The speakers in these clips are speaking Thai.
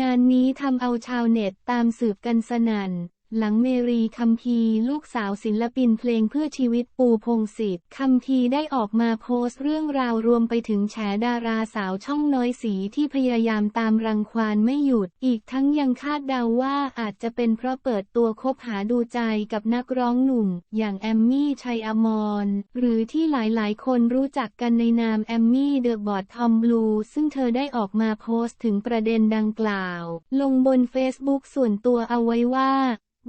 งานนี้ทำเอาชาวเน็ตตามสืบกันสนั่น หลังเมรีคัมพีลูกสาวศิลปินเพลงเพื่อชีวิตปูพงศิษฐ์คัมพีได้ออกมาโพสต์เรื่องราวรวมไปถึงแฉดาราสาวช่องน้อยสีที่พยายามตามรังควานไม่หยุด อีกทั้งยังคาดเดาว่าอาจจะเป็นเพราะเปิดตัวคบหาดูใจกับนักร้องหนุ่ม อย่างแอมมี่ชัยอมร หรือที่หลายๆ คนรู้จักกันในนามแอมมี่เดอะบอททอมบลูซึ่งเธอได้ออกมาโพสต์ถึงประเด็นดังกล่าว ลงบนเฟซบุ๊กส่วนตัวเอาไว้ว่า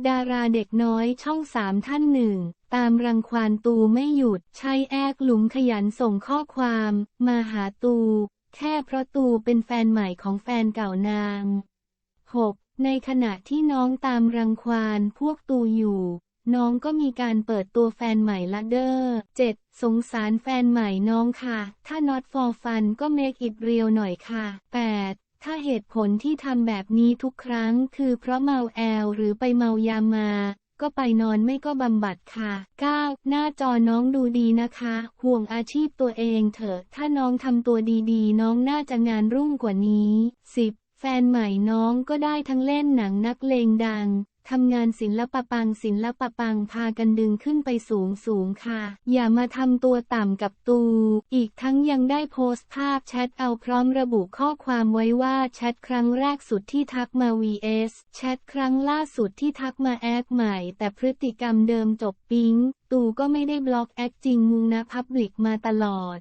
ดาราเด็กน้อยช่องสามท่านหนึ่ง ตามรังควานตูไม่หยุดใช้แอกหลุมขยันส่งข้อความ มาหาตู แค่เพราะตูเป็นแฟนใหม่ของแฟนเก่านาง 6. ในขณะที่น้องตามรังควานพวกตูอยู่ น้องก็มีการเปิดตัวแฟนใหม่ละเด้อ 7. สงสารแฟนใหม่น้องค่ะ ถ้า not for fun ก็ make it real หน่อยค่ะ 8. ถ้าเหตุผลที่ทำแบบนี้ทุกครั้งคือเพราะเมาแอลหรือไปเมายามา ก็ไปนอนไม่ก็บำบัดค่ะ 9. หน้าจอน้องดูดีนะคะ ห่วงอาชีพตัวเองเถอะ ถ้าน้องทำตัวดีๆ น้องน่าจะงานรุ่งกว่านี้ 10. แฟนใหม่น้องก็ได้ทั้งเล่นหนังนักเลงดัง ทำงานศิลปะปังศิลปะปังพากันดึงขึ้นไปสูงสูงค่ะ อย่ามาทำตัวต่ำกับตู อีกทั้งยังได้โพสต์ภาพแชทเอาพร้อมระบุข้อความไว้ว่าแชทครั้งแรกสุดที่ทักมา vs แชทครั้งล่าสุดที่ทักมาแอดใหม่ แต่พฤติกรรมเดิมจบปิ๊ง ตูก็ไม่ได้บล็อกแอคจริงมุงนะพับลิกมาตลอด